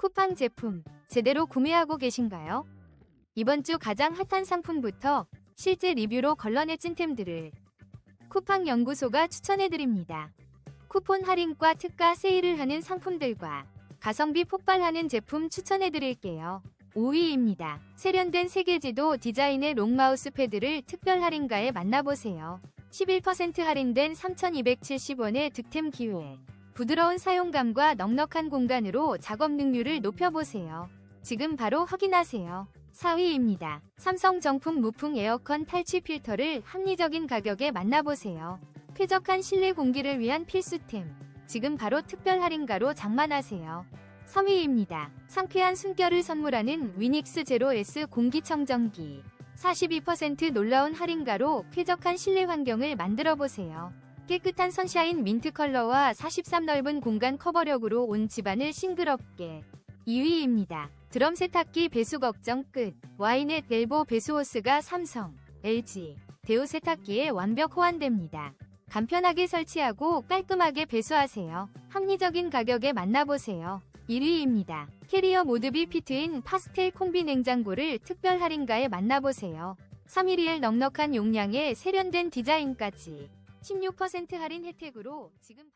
쿠팡 제품 제대로 구매하고 계신가요? 이번 주 가장 핫한 상품부터 실제 리뷰로 걸러내 찐템들을 쿠팡 연구소가 추천해드립니다. 쿠폰 할인과 특가 세일을 하는 상품들과 가성비 폭발하는 제품 추천해드릴게요. 5위입니다. 세련된 세계지도 디자인의 롱마우스 패드를 특별 할인가에 만나보세요. 11% 할인된 3,270원의 득템 기회. 부드러운 사용감과 넉넉한 공간으로 작업 능률을 높여보세요. 지금 바로 확인하세요. 4위입니다. 삼성 정품 무풍 에어컨 탈취 필터를 합리적인 가격에 만나보세요. 쾌적한 실내 공기를 위한 필수템. 지금 바로 특별 할인가로 장만하세요. 3위입니다. 상쾌한 숨결을 선물하는 위닉스 제로 S 공기청정기. 42% 놀라운 할인가로 쾌적한 실내 환경을 만들어 보세요. 깨끗한 선샤인 민트 컬러와 43 넓은 공간 커버력으로 온 집안을 싱그럽게. 2위입니다. 드럼 세탁기 배수 걱정 끝. 와이넷 벨보 배수호스가 삼성, LG, 대우 세탁기에 완벽 호환됩니다. 간편하게 설치하고 깔끔하게 배수하세요. 합리적인 가격에 만나보세요. 1위입니다. 캐리어 모드비 피트인 파스텔 콤비 냉장고를 특별 할인가에 만나보세요. 3일리엘 넉넉한 용량에 세련된 디자인까지 16% 할인 혜택으로 지금